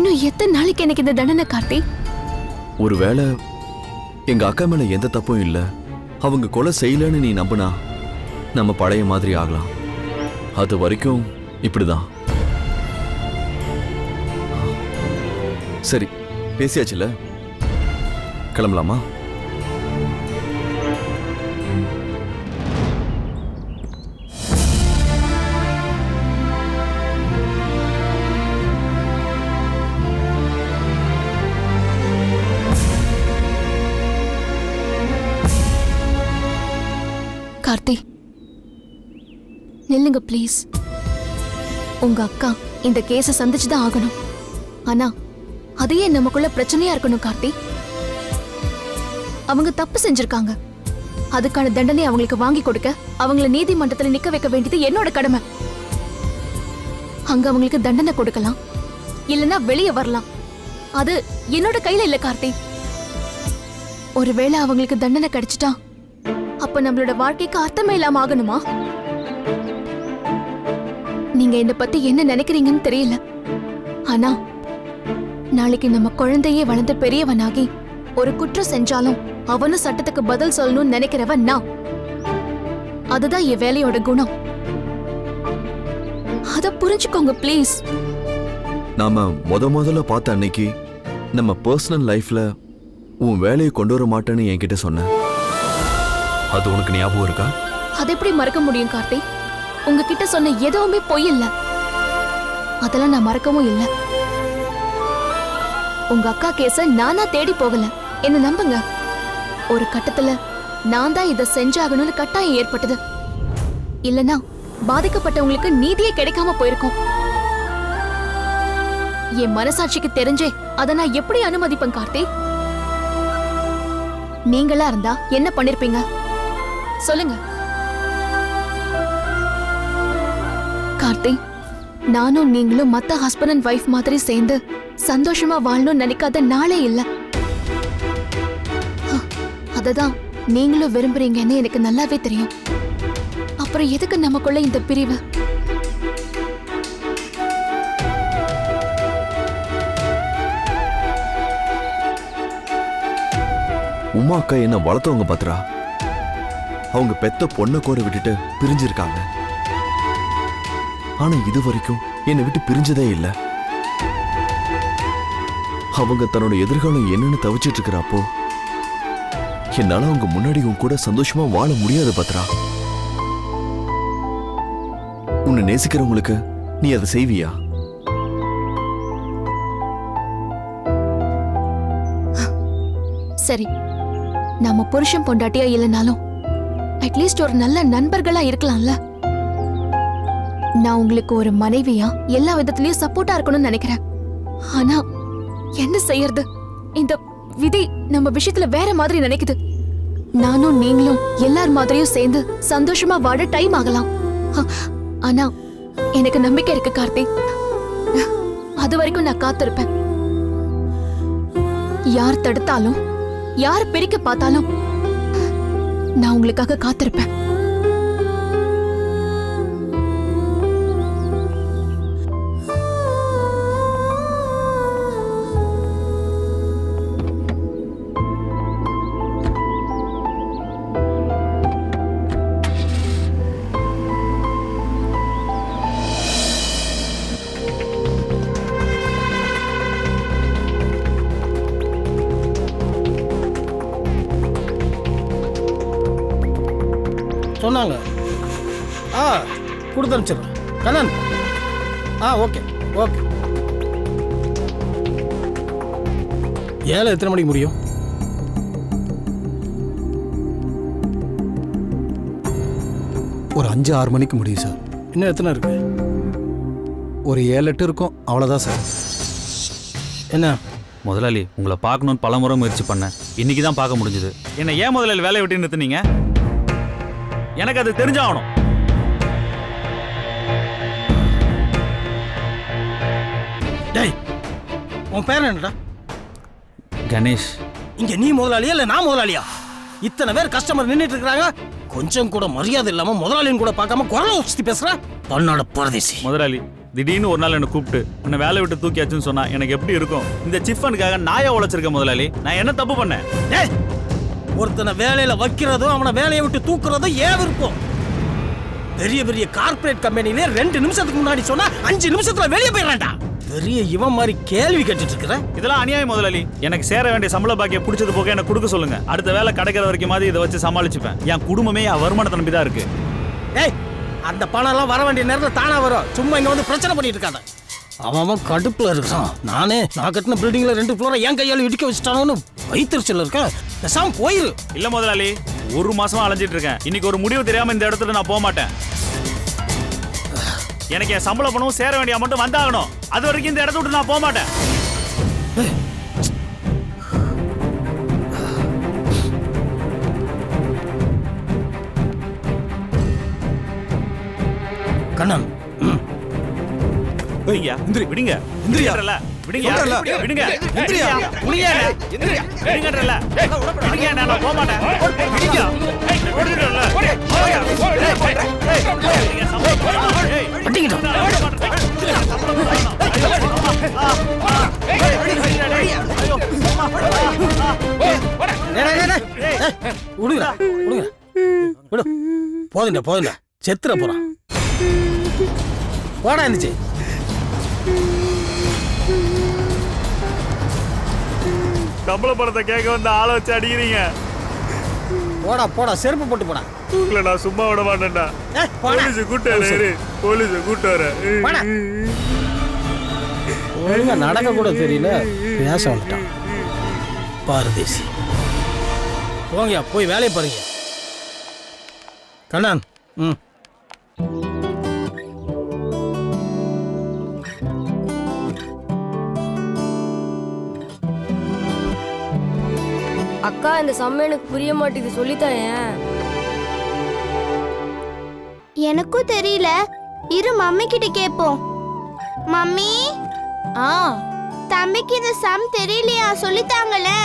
இன்னும் எத்தனை நாளைக்கு எனக்கு இந்த தண்டனை கார்த்தி? ஒருவேளை எங்க அக்கா மேல எந்த தப்பும் இல்ல. அவங்க கொலை செய்யலன்னு நீ நம்புனா நம்ம பழைய மாதிரி ஆகலாம். அது வரைக்கும் இப்படிதான். சரி பேசியாச்சுல? கிளம்பலாமா? கார்த்தி. நில்லுங்க ப்ளீஸ் உங்க அக்கா இந்த கேஸை சந்திச்சுதான் ஆகணும். ஆனா அதையே நமக்குள்ள பிரச்சனையா இருக்கணும் கார்த்தி. அவங்க தப்பு செஞ்சிருக்காங்க. அதுக்கான தண்டனை அவங்களுக்கு வாங்கி கொடுக்க அவங்கள நீதிமன்றத்துல நிக்க வைக்க வேண்டியது என்னோட கடமை. அங்க அவங்களுக்கு தண்டனை கொடுக்கலாம். இல்லனா வெளியே வரலாம். அது என்னோட கையில இல்ல கார்த்தி. ஒருவேளை அவங்களுக்கு தண்டனை கிடைச்சிட்டா அப்ப நம்மளோட வாழ்க்கைக்கு அர்த்தமே இல்லாம ஆகணுமா? நீங்க என்ன பத்தி என்ன நினைக்கிறீங்கன்னு தெரியல. ஆனா நாளைக்கு நம்ம குழந்தையே வளர்ந்து பெரியவனாகி ஒரு குற்றம் செஞ்சாலும் அவனும் சட்டத்துக்கு பதில் சொல்லணும்னு நினைக்கிறவன் நான். அதுதான் என் வேலையோட குணம். அத புரிஞ்சுக்கோங்க ப்ளீஸ். நாம முத முதல்ல பார்த்த அன்னைக்கு நம்ம பர்சனல் லைஃப்ல உன் வேலையை கொண்டு வர மாட்டேன்னு என்கிட்ட சொன்ன. அது உனக்கு ஞாபகம் இருக்கா? அதை எப்படி மறக்க முடியும் கார்த்தி? உங்ககிட்ட சொன்ன எதுவுமே பொய் இல்ல. அதெல்லாம் நான் மறக்கவும் இல்ல. உங்க அக்கா கேஸ நானா தேடி போகல. என்ன நம்புங்க? ஒரு கட்டத்துல நான் தான் இதை செஞ்சாகணும்னு கட்டாயம் ஏற்பட்டது. இல்லனா பாதிக்கப்பட்டவங்களுக்கு நீதியே கிடைக்காம போயிருக்கும். என் மனசாட்சிக்கு தெரிஞ்சே அதை நான் எப்படி அனுமதிப்பேன் கார்த்தி? நீங்களா இருந்தா என்ன பண்ணிருப்பீங்க? சொல்லுங்க. கார்த்தி நானும் நீங்களும் மத்த ஹஸ்பண்ட் அண்ட் ஒய்ஃப் மாதிரி சேர்ந்து சந்தோஷமா வாழணும்னு நினைக்காத நாளே இல்ல. அததான் நீங்களும் விரும்புறீங்கன்னு எனக்கு நல்லாவே தெரியும். அப்புறம் எதுக்கு நமக்குள்ள இந்த பிரிவு? உமா அக்கா என்ன வளர்த்தவங்க பாத்துறா? அவங்க பெத்த பொண்ணை கூட விட்டுட்டு பிரிஞ்சிருக்காங்க. ஆனா இது வரைக்கும் என்னை விட்டு பிரிஞ்சதே இல்ல. அவங்க தன்னோட எதிர்காலம் என்னன்னு தவிச்சிட்டு இருக்கிறப்போ என்னால அவங்க முன்னாடி உன் கூட சந்தோஷமா வாழ முடியாது பத்ரா. உன்னை நேசிக்கிறவங்களுக்கு நீ அதை செய்வியா? சரி. நாம புருஷன் பொண்டாட்டியா இல்லைனாலும் அட்லீஸ்ட் ஒரு நல்ல நண்பர்களா இருக்கலாம்ல. நான் உங்களுக்கு ஒரு மனைவியா எல்லா விதத்திலயும் சப்போர்ட்டா இருக்கணும்னு நினைக்கிறேன். ஆனா என்ன செய்யறது? இந்த விதி நம்ம விஷயத்துல வேற மாதிரி நினைக்குது. நானும் நீங்களும் எல்லார் மாதிரியும் சேர்ந்து சந்தோஷமா வாழ டைம் ஆகலாம். ஆனா எனக்கு நம்பிக்கை இருக்கு கார்த்திக் அது வரைக்கும் நான் காத்திருப்பேன். யார் தடுத்தாலும் யார் பிரிக்க பார்த்தாலும் நான் உங்களுக்காக காத்திருப்பேன். கொடுத்து அனுப்பிச்சிடுறேன் கண்ணன். ஆ ஓகே ஓகே. ஏழை எத்தனை மணிக்கு முடியும்? ஒரு அஞ்சு ஆறு மணிக்கு முடியும் சார். இன்னும் எத்தனை இருக்கு? ஒரு ஏழு எட்டு இருக்கும். அவ்வளோதான் சார். என்ன? முதலாளி உங்களை பார்க்கணும்னு பலமுறை முயற்சி பண்ணேன். இன்னைக்கு தான் பார்க்க முடிஞ்சது. என்ன ஏன் முதலாளி வேலையை விட்டு நிறுத்துனீங்க? எனக்கு அது தெரிஞ்சாகணும். டேய் உன் பேர் என்னடா? கணேஷ். இங்க நீ முதலாளியா இல்ல நான் முதலாளியா? இத்தனை பேர் கஸ்டமர் நின்னுட்டு இருக்காங்க கொஞ்சம் கூட மரியாதை இல்லாம முதலாளின்னு கூட பார்க்காம குரலை உச்சத்தி பேசுற? பன்னாட பரதேசி. முதலாளி திடீர்னு ஒரு நாள் என்னை கூப்பிட்டு உன்னை வேலையை விட்டு தூக்கியாச்சுன்னு சொன்னா எனக்கு எப்படி இருக்கும்? இந்த சிஃபனுக்காக நாயா உழைச்சிருக்கேன் முதலாளி? நான் என்ன தப்பு பண்ணேன்? ஏய் ஒருத்தனை வேலையில வைக்கிறதும் அவனை வேலையை விட்டு தூக்குறதும் ஏன் விருப்பம்? பெரிய பெரிய கார்ப்பரேட் கம்பெனிலே ரெண்டு நிமிஷத்துக்கு முன்னாடி சொன்னா அஞ்சு நிமிஷத்துல வெளியே போயிடறான்டா. பெரிய இவன் மாதிரி கேள்வி கேட்டுட்டு இருக்கிற? இதெல்லாம் அநியாயம் முதலாளி எனக்கு சேர வேண்டிய சம்பள பாக்கிய பிடிச்சது போக எனக்கு கொடுக்க சொல்லுங்க. அடுத்த வேலை கிடைக்கிற வரைக்கும் மாதிரி இதை வச்சு சமாளிச்சுப்பேன். என் குடும்பமே என் வருமானத்தை நம்பி தான் இருக்கு. ஏய் அந்த பணம் எல்லாம் வர வேண்டிய நேரத்துல தானா வரும். சும்மா இங்க வந்து பிரச்சனை பண்ணிட்டு இருக்காத. அவன் அவன் கடுப்புல இருக்கான். நானே நான் கட்டின பில்டிங்ல ரெண்டு ஃப்ளோரை என் கையால இடிக்க வச்சுட்டானோன்னு வயிற்றுச்சல் இருக்கேன் பேசாம போயிரு. இல்ல முதலாளி ஒரு மாசமா அலைஞ்சிட்டு இருக்கேன். இன்னைக்கு ஒரு முடிவு தெரியாம இந்த இடத்துல நான் போக மாட்டேன். எனக்கு என் சம்பள பணமும் சேர வேண்டிய மட்டும் வந்தாகணும். அது வரைக்கும் இந்த இடத்த விட்டு நான் போக மாட்டேன். கண்ணன். ம். விடுங்க. விடுங்க விடுங்கன்றல விடுங்க. விடுங்க எந்திரியா. விடுங்க விடுங்கன்றல விடுங்க நான் போக மாட்டேன் விடுங்க விடுங்கன்றல விடுங்கடா, விடுங்க. விடு. போதுண்டா போதுண்டா செத்துற போறான் போடா இருந்துச்சு சம்பள பணத்தை கேட்க வந்து ஆளை வச்சு அடிக்கிறீங்க. போடா போடா செருப்பு போட்டு போடா. நான் சும்மா விட மாட்டேன்டா. போடா. கூட்டு வர போலீஸ். கூட்டு வர. ஒழுங்கா நடக்க கூட தெரியல. பேச வந்துட்டான். பாரதேசி போங்கயா போய் வேலையை பாருங்க. கண்ணன் ம். அக்கா இந்த சம்ம எனக்கு புரிய மாட்டேங்குது. சொல்லித்தாயேன் எனக்கும் தெரியல. இரு மம்மி கிட்ட கேட்போம். மம்மி? ஆ. தம்பிக்கு இந்த சம் தெரியலையா? சொல்லித்தாங்களே.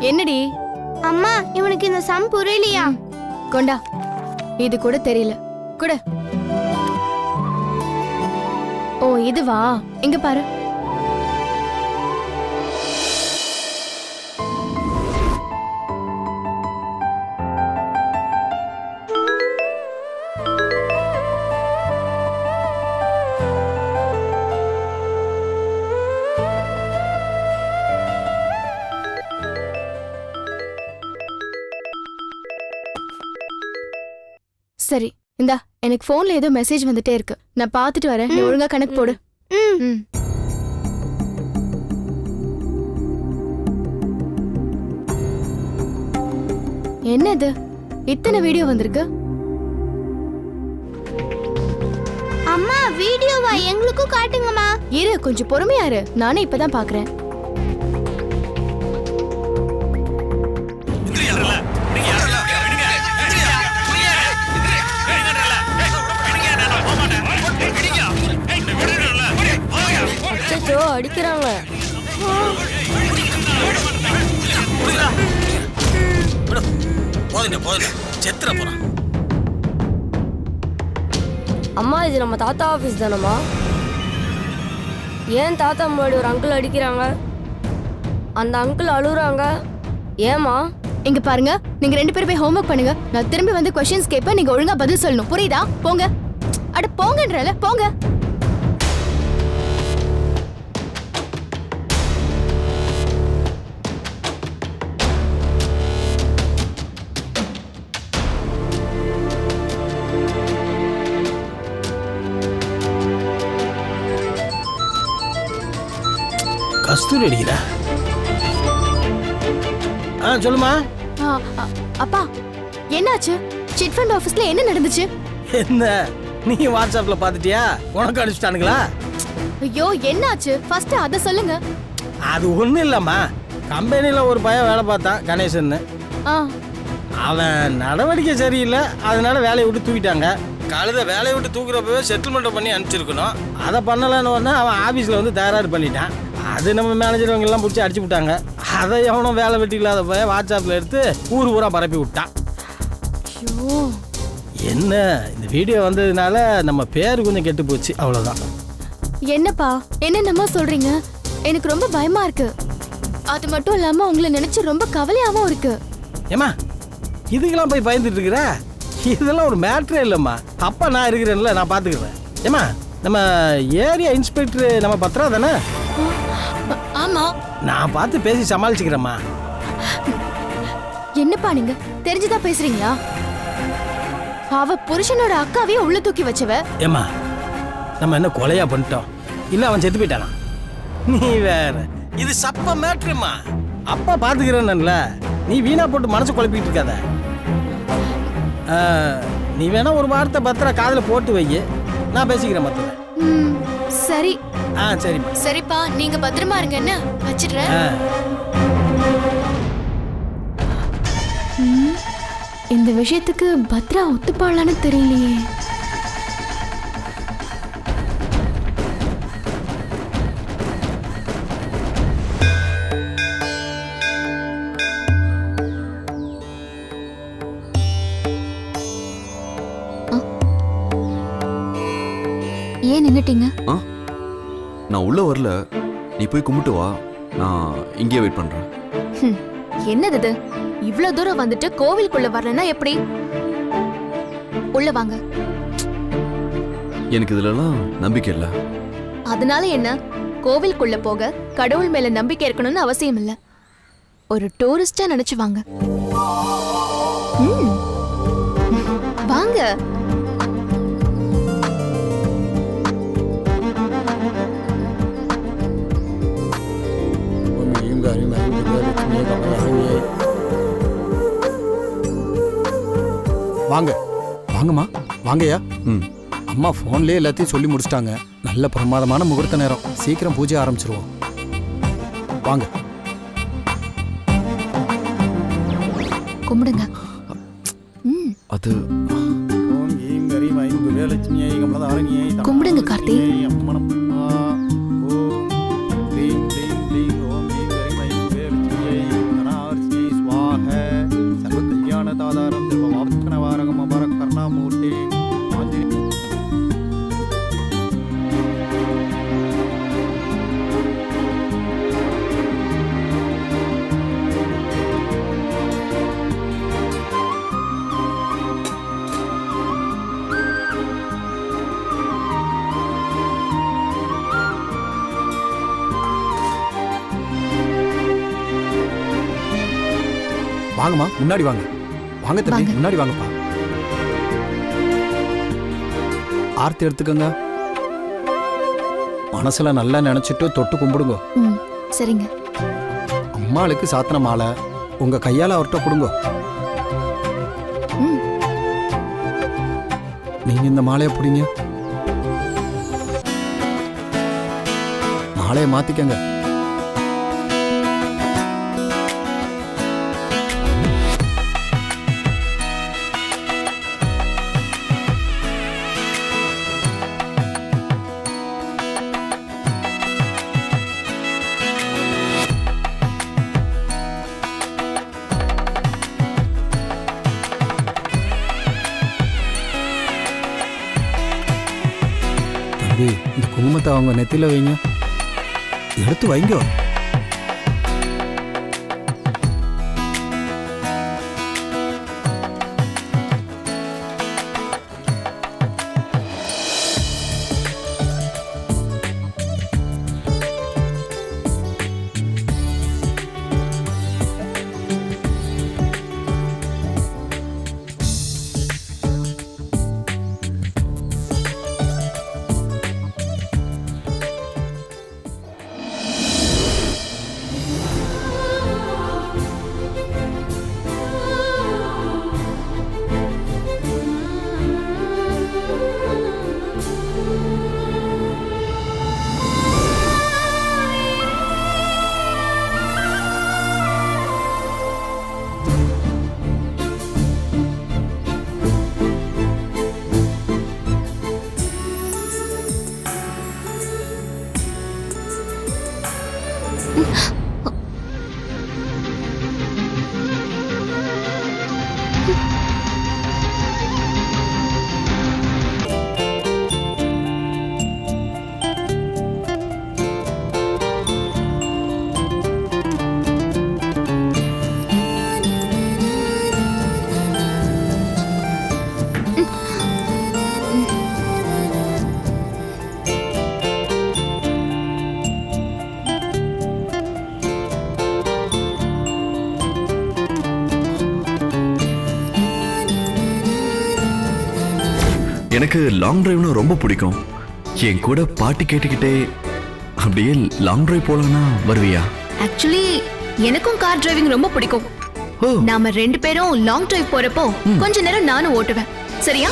என்னடி? அம்மா இவனுக்கு இந்த சம் புரியலையா? கொண்டா. இது கூட தெரியல. கூட. ஓ இதுவா? இங்க பாரு. சரி இந்தா எனக்கு போன்ல ஏதோ மெசேஜ் வந்துட்டே இருக்கு. நான் பார்த்துட்டு வரேன். நீ ஒழுங்கா கணக்கு போடு. ம். ம். என்னது? இத்தனை வீடியோ வந்திருக்கு? அம்மா வீடியோவா எங்களுக்கும் காட்டுங்கம்மா. இரு கொஞ்சம் பொறுமையா இரு. நானே இப்பதான் பாக்குறேன். அச்சோ அடிக்கிறாங்க. செத்துற போறான் அம்மா இது நம்ம தாத்தா ஆஃபீஸ் தானம்மா? ஏன் தாத்தா முன்னாடி ஒரு அங்கிள் அடிக்கிறாங்க? அந்த அங்கிள் அழுகுறாங்க. ஏமா இங்க பாருங்க நீங்க ரெண்டு பேரும் போய் ஹோம்ஒர்க் பண்ணுங்க. நான் திரும்பி வந்து கொஸ்டின்ஸ் கேட்பேன் நீங்க ஒழுங்கா பதில் சொல்லணும். புரியுதா? போங்க. அட போங்கன்றல போங்க. கஸ்தூரி அடிக்கிற ஆ சொல்லுமா அப்பா என்னாச்சு? சிட் ஃபண்ட் ஆபீஸ்ல என்ன நடந்துச்சு? என்ன? நீ வாட்ஸ்அப்ல பாத்துட்டியா உனக்கு அனுப்பிச்சிட்டானுங்களா ஐயோ என்னாச்சு? ஃபர்ஸ்ட் அத சொல்லுங்க. அது ஒண்ணும் இல்லம்மா. கம்பெனில ஒரு பையன் வேலை பார்த்தான் கணேசன்னு. ஆ. அவன் நடவடிக்கை சரியில்லை. அதனால வேலையை விட்டு தூக்கிட்டாங்க. கழுத வேலையை விட்டு தூக்குறப்பவே செட்டில்மெண்ட் பண்ணி அனுப்பிச்சிருக்கணும். அதை பண்ணலன்னு அவன் ஆஃபீஸில் வந்து தகராறு பண்ணிட்டான். அது நம்ம மேனேஜர் எல்லாம் பிடிச்சி அடிச்சு விட்டாங்க. அதை எவனும் வேலை வெட்டி இல்லாத போய் வாட்ஸ்அப்பில் எடுத்து ஊர் பூரா பரப்பி விட்டான் ஐயோ. என்ன? இந்த வீடியோ வந்ததுனால நம்ம பேர் கொஞ்சம் கெட்டு போச்சு அவ்வளோதான் என்னப்பா? என்னென்னமோ சொல்றீங்க? எனக்கு ரொம்ப பயமா இருக்கு. அது மட்டும் இல்லாம உங்களை நினைச்சு ரொம்ப கவலையாவும் இருக்கு. ஏம்மா இதுக்கெல்லாம் போய் பயந்துட்டு இருக்கிற? இதெல்லாம் ஒரு மேட்ரே இல்லைம்மா. அப்பா நான் இருக்கிறேன்ல நான் பார்த்துக்கிறேன் ஏம்மா நம்ம ஏரியா இன்ஸ்பெக்டர் நம்ம பத்திரா தானே? ஆமா நான் பார்த்து பேசி சமாளிச்சுக்கிறேம்மா. என்னப்பா நீங்க? தெரிஞ்சுதான் பேசுறீங்களா? அவ புருஷனோட அக்காவையே உள்ள தூக்கி வச்சவ. ஏம்மா நம்ம என்ன கொலையா பண்ணிட்டோம்? இல்லை அவன் செத்து போயிட்டானா? நீ வேற. இது சப்ப மேட்ருமா அப்பா பார்த்துக்கிறேன்ல நீ வீணா போட்டு மனசு குழப்பிட்டு இருக்காத. நீ வேணா ஒரு வார்த்தை பத்திர காதில் போட்டு வை நான் பேசிக்கிறேன் மற்றத ம், சரி. ஆ சரிம்மா. சரிப்பா நீங்க பத்திரமா இருங்க என்ன? வச்சிடுறேன். ஆ. ம், இந்த விஷயத்துக்கு பத்ரா ஒத்துப்பாளான்னு தெரியலையே. ஏன் நின்னுட்டீங்க? ஆ? நான் உள்ள வரல. நீ போய் கும்பிட்டு வா. நான் இங்கேயே வெயிட் பண்றேன். என்னது இது? இவ்ளோ தூரம் வந்துட்டு கோவிலுக்குள்ள வரலன்னா எப்படி? உள்ள வாங்க. எனக்கு இதுலலாம் நம்பிக்கை இல்லை. அதனால என்ன? கோவிலுக்குள்ள போக கடவுள் மேல நம்பிக்கை இருக்கணும்னு அவசியம் இல்ல ஒரு டூரிஸ்டா நினைச்சு வாங்க. ம். வாங்க. வாங்கம்மா. வாங்கய்யா. ம். அம்மா ஃபோன்லேயே எல்லாத்தையும் சொல்லி முடிச்சிட்டாங்க. நல்ல பிரமாதமான முகூர்த்த நேரம். சீக்கிரம் பூஜை ஆரம்பிச்சிருவோம். வாங்க. கும்பிடுங்க. ம். அது கும்பிடுங்க, கார்த்தி. வாங்கம்மா முன்னாடி வாங்க. வாங்க தம்பி. முன்னாடி வாங்கப்பா. ஆர்த்தி எடுத்துக்கோங்க. மனசுல நல்லா நினைச்சிட்டு தொட்டு கும்பிடுங்க. சரிங்க. அம்மாளுக்கு சாத்தின மாலை. உங்க கையால அவர்கிட்ட கொடுங்க. நீங்க இந்த மாலையை பிடிங்க. மாலையை மாத்திக்கங்க. அவங்க நெத்தியில் வைங்க. எடுத்து வைங்க. எனக்கு லாங் டிரைவ்னா ரொம்ப பிடிக்கும். என் கூட பாட்டு கேட்டுக்கிட்டே அப்படியே லாங் டிரைவ் போலான்னா வருவியா? ஆக்சுவலி எனக்கும் கார் டிரைவிங் ரொம்ப பிடிக்கும். நாம ரெண்டு பேரும் லாங் டிரைவ் போறப்போ கொஞ்ச நேரம் நானும் ஓட்டுவேன். சரியா?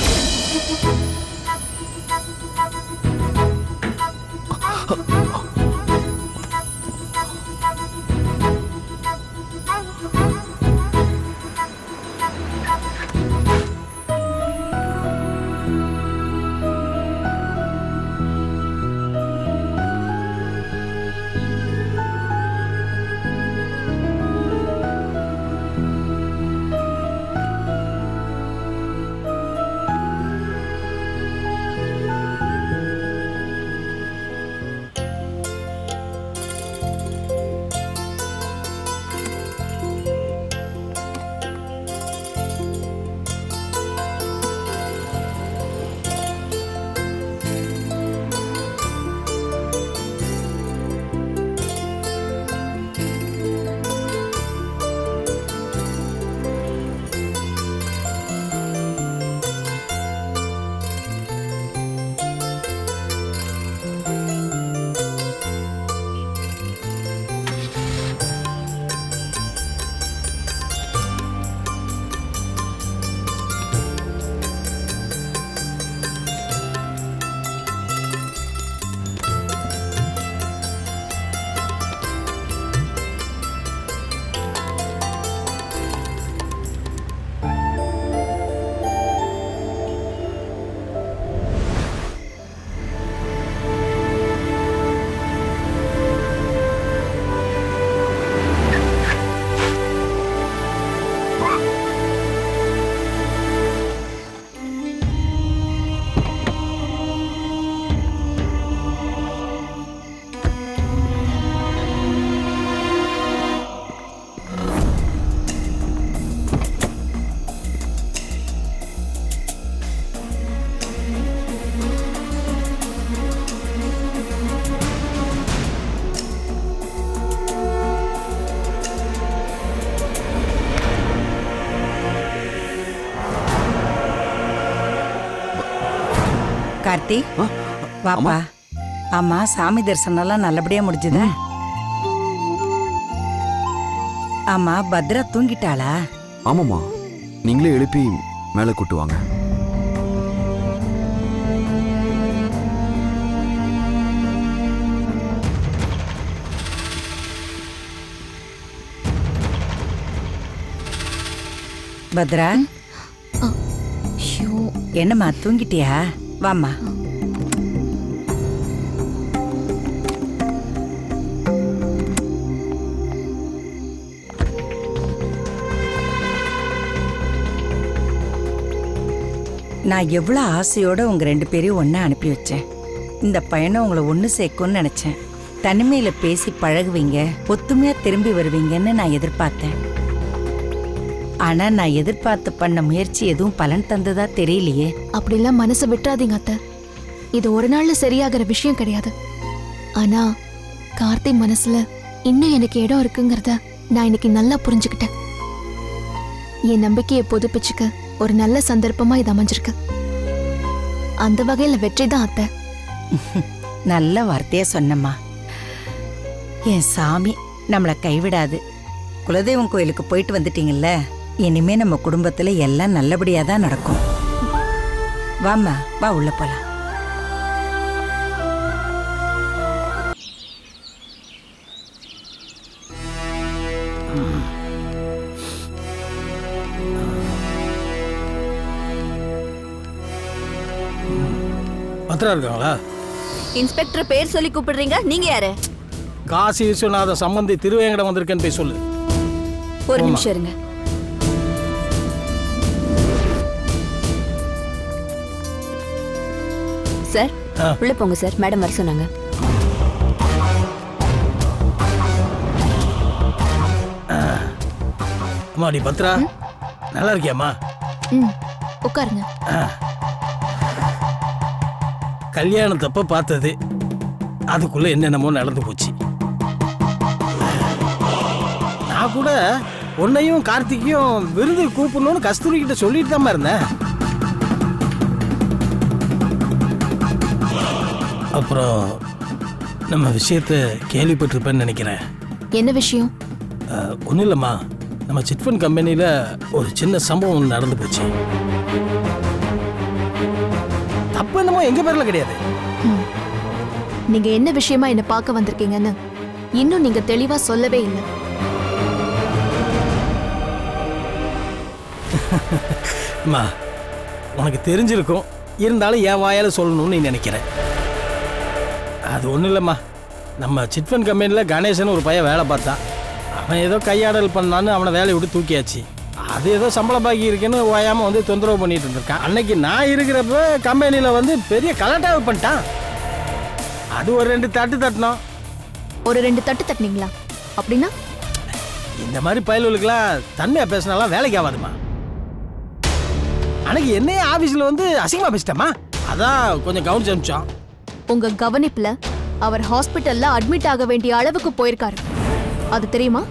கார்த்தி வாப்பா. அம்மா. ஆமா சாமி தரிசனம்லாம் நல்லபடியா முடிஞ்சுதா. ஆமா பத்ரா தூங்கிட்டாளா? ஆமாம்மா. நீங்களே எழுப்பி மேலே கூட்டு வாங்க. பத்ரா? என்னம்மா தூங்கிட்டியா? வாம்மா நான் எவ்வளோ ஆசையோடு உங்கள் ரெண்டு பேரையும் ஒன்றா அனுப்பி வச்சேன். இந்த பயணம் உங்களை ஒன்று சேர்க்கும்னு நினச்சேன். தனிமையில் பேசி பழகுவீங்க ஒத்துமையாக திரும்பி வருவீங்கன்னு நான் எதிர்பார்த்தேன். ஆனா நான் எதிர்பார்த்து பண்ண முயற்சி எதுவும் பலன் தந்ததா தெரியலையே. அப்படிலாம் மனசை விட்டுறாதீங்க அத்தை. இது ஒரு நாள்ல சரியாகிற விஷயம் கிடையாது. ஆனா கார்த்தி மனசுல இன்னும் எனக்கு இடம் இருக்குங்கிறத நான் இன்னைக்கு நல்லா புரிஞ்சுக்கிட்டேன். என் நம்பிக்கையை புதுப்பிச்சுக்க ஒரு நல்ல சந்தர்ப்பமா இது அமைஞ்சிருக்கு. அந்த வகையில வெற்றி தான் அத்தை. நல்ல வார்த்தையா சொன்னம்மா. என் சாமி நம்மளை கைவிடாது. குலதெய்வம் கோயிலுக்கு போயிட்டு வந்துட்டீங்கல்ல? இனிமே நம்ம குடும்பத்துல எல்லாம் நல்லபடியா தான் நடக்கும். வாம்மா வா உள்ள போலாம். பத்திரா இருக்காங்களா? இன்ஸ்பெக்டர் பேர் சொல்லி கூப்பிடுறீங்க? நீங்க யாரு? காசி விஸ்வநாத சம்பந்தி திருவேங்கடம் வந்திருக்கேன்னு போய் சொல்லு. ஒரு. நிமிஷம் இருங்க. உள்ள போங்க சார். மேடம் வர சொன்னாங்க. அம்மாடி பத்ரா? நல்லா இருக்கியாம்மா? ம். உட்காருங்க. கல்யாணத்தப்ப பார்த்தது. அதுக்குள்ள என்னென்னமோ நடந்து போச்சு. நான் கூட உன்னையும் கார்த்திக்கையும் விருது கூப்பிடணும்னு கஸ்தூரி கிட்ட சொல்லிட்டு தான் இருந்தேன். அப்புறம் நம்ம விஷயத்த கேள்விப்பட்டிருப்பேன்னு நினைக்கிறேன். என்ன விஷயம்? ஒன்றும் இல்லைம்மா. நம்ம சிட்ஃபண்ட் கம்பெனியில் ஒரு சின்ன சம்பவம் ஒன்று நடந்து போச்சு. தப்பு என்னமோ எங்கள் பேரில் கிடையாது. ம். நீங்க என்ன விஷயமா என்ன பார்க்க வந்திருக்கீங்கன்னு இன்னும் நீங்க தெளிவா சொல்லவே இல்லை. அம்மா உனக்கு தெரிஞ்சிருக்கும். இருந்தாலும் என் வாயால் சொல்லணும்னு நீ நினைக்கிற. அது ஒன்றும் இல்லைம்மா. நம்ம சிட்ஃபண்ட் கம்பெனியில் கணேசன் ஒரு பையன் வேலை பார்த்தான். அவன் ஏதோ கையாடல் பண்ணான்னு அவனை வேலையை விட்டு தூக்கியாச்சு. அது ஏதோ சம்பள பாக்கி இருக்குன்னு ஓயாமல் வந்து தொந்தரவு பண்ணிட்டு இருந்திருக்கான். அன்னைக்கு நான் இருக்கிறப்ப கம்பெனியில் வந்து பெரிய கலாட்டாவை பண்ணிட்டான். அது ஒரு ரெண்டு தட்டு தட்டினோம். ஒரு ரெண்டு தட்டு தட்டினீங்களா? அப்படின்னா? இந்த மாதிரி பயல்களுக்கெல்லாம் தன்மையாக பேசினாலாம் வேலைக்கு ஆகாதுமா. அன்னைக்கு என்னையே ஆஃபீஸில் வந்து அசிங்கமாக பேசிட்டேம்மா. அதான் கொஞ்சம் கவனிச்சு அனுப்பிச்சோம் உங்க கவனிப்புல அவர் ஹாஸ்பிட்டல்ல அட்மிட் ஆக வேண்டிய அளவுக்கு போயிருக்காரு. அது தெரியுமா?